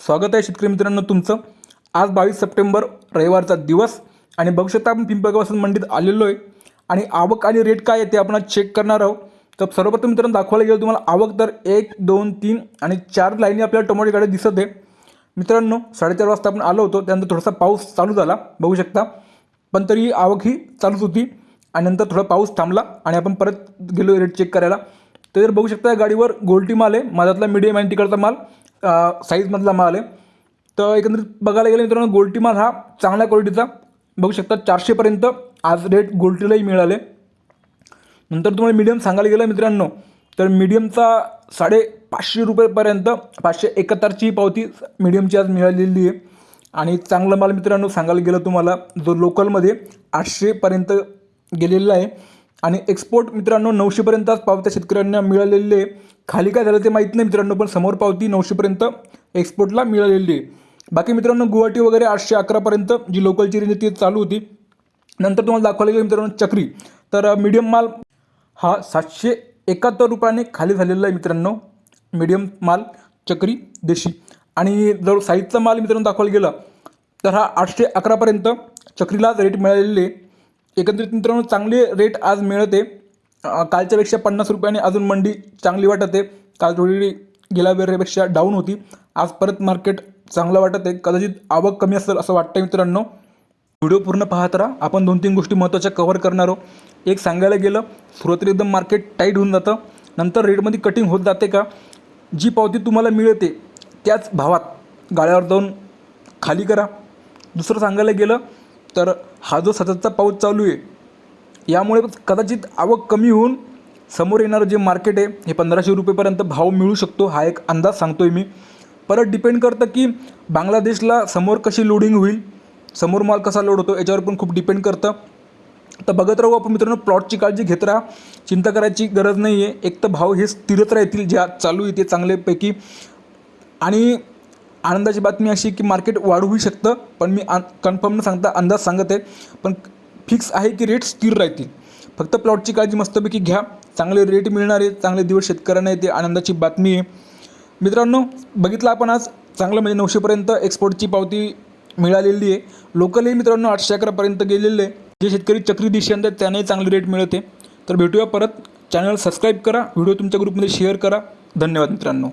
स्वागत आहे शेतकरी मित्रांनो तुमचं. आज बावीस सप्टेंबर रविवारचा दिवस आणि बघू शकता आपण पिंपळगावासून मंडीत आलेलो आहे. आणि आवक आणि रेट काय आहे ते आपण चेक करणार आहोत. तर सर्वप्रथम मित्रांनो दाखवायला गेलं तुम्हाला आवक तर एक दोन तीन आणि चार लाईनी आपल्याला टोमॅटो गाड्या दिसत आहे. मित्रांनो साडेचार वाजता आपण आलो होतो त्यानंतर थोडासा पाऊस चालू झाला बघू शकता. पण तरी आवक ही चालूच होती आणि नंतर थोडा पाऊस थांबला आणि आपण परत गेलो रेट चेक करायला. तर बघू शकता या गाडीवर गोल्टी माल आहे माझ्यातला मीडियम आणि तिकडचा माल. साईजमधला माल आहे. तर एकंदरीत बघायला गेलं मित्रांनो गोल्टी माल हा चांगल्या क्वालिटीचा बघू शकता चारशेपर्यंत आज रेट गोल्टीलाही मिळाले. नंतर तुम्हाला मीडियम सांगायला गेलं मित्रांनो तर मीडियमचा साडे पाचशे रुपयेपर्यंत पाचशे एकाहत्तरची पावती मीडियमची आज मिळालेली आहे. आणि चांगला माल मित्रांनो सांगायला गेलं तुम्हाला जो लोकलमध्ये आठशेपर्यंत गेलेला आहे. आणि एक्सपोर्ट मित्रांनो नऊशेपर्यंत आज पावत्या शेतकऱ्यांना मिळालेले. आहे खाली काय झालं ते माहीत नाही मित्रांनो पण समोर पावती नऊशेपर्यंत एक्सपोर्टला मिळालेली. आहे बाकी मित्रांनो गुवाहाटी वगैरे आठशे अकरापर्यंत जी लोकलची रेंज ती चालू होती. नंतर तुम्हाला दाखवायला गेलं मित्रांनो चक्री. तर मीडियम माल हा सातशे एकाहत्तर रुपयाने खाली झालेला आहे मित्रांनो. मीडियम माल चक्री देशी. आणि जर साईजचा माल मित्रांनो दाखवायला गेला तर हा आठशे अकरापर्यंत चक्रीला रेट मिळालेले आहे. एकंदरीत मित्रांनो चांगले रेट आज मिळते. कालच्यापेक्षा पन्नास रुपयाने अजून मंडी चांगली वाटते. काल थोडी गेल्या वेळेपेक्षा डाऊन होती. आज परत मार्केट चांगलं वाटत. आहे कदाचित आवक कमी असेल असं वाटतं मित्रांनो. व्हिडिओ पूर्ण पाहत राहा. आपण दोन तीन गोष्टी महत्त्वाच्या कव्हर करणार आहोत. एक सांगायला गेलं सुरुवातीला एकदम मार्केट टाईट होऊन जातं. नंतर रेटमध्ये कटिंग होत जाते का? जी पावती तुम्हाला मिळते त्याच भावात गाड्यावर जाऊन खाली करा. दुसरं सांगायला गेलं तर हा जो सततचा पाऊस चालू आहे यामुळे कदाचित आवक कमी होऊन समोर येणारं जे मार्केट आहे हे पंधराशे रुपयेपर्यंत भाव मिळू शकतो हा एक अंदाज सांगतोय मी. परत डिपेंड करतं की बांगलादेशला समोर कशी लोडिंग होईल समोर माल कसा लोड होतो याच्यावर पण खूप डिपेंड करतं. तर बघत राहू आपण मित्रांनो प्लॉटची काळजी घेत राहा. चिंता करायची गरज नाही आहे एक तर भाव हे स्थिरच राहतील जे आज चालू आहे ते चांगल्यापैकी. आणि आनंदाची बातमी अशी की मार्केट वाढूही शकतं पण मी कन्फर्म न सांगता अंदाज सांगत आहे पण फिक्स आहे की रेट स्थिर राहतील. फक्त प्लॉटची काळजी मस्तपैकी घ्या. चांगले रेट मिळणार आहे चांगले दिवस शेतकऱ्यांना येते आनंदाची बातमी आहे. मित्रांनो बघितलं आपण आज चांगलं म्हणजे नऊशेपर्यंत एक्सपोर्टची पावती मिळालेली आहे. लोकलही मित्रांनो आठशे अकरापर्यंत गेलेले आहे. जे शेतकरी चक्री दिशे आणतात त्यांनाही चांगले रेट मिळते. तर भेटूया परत. चॅनल सबस्क्राईब करा. व्हिडिओ तुमच्या ग्रुपमध्ये शेअर करा. धन्यवाद मित्रांनो.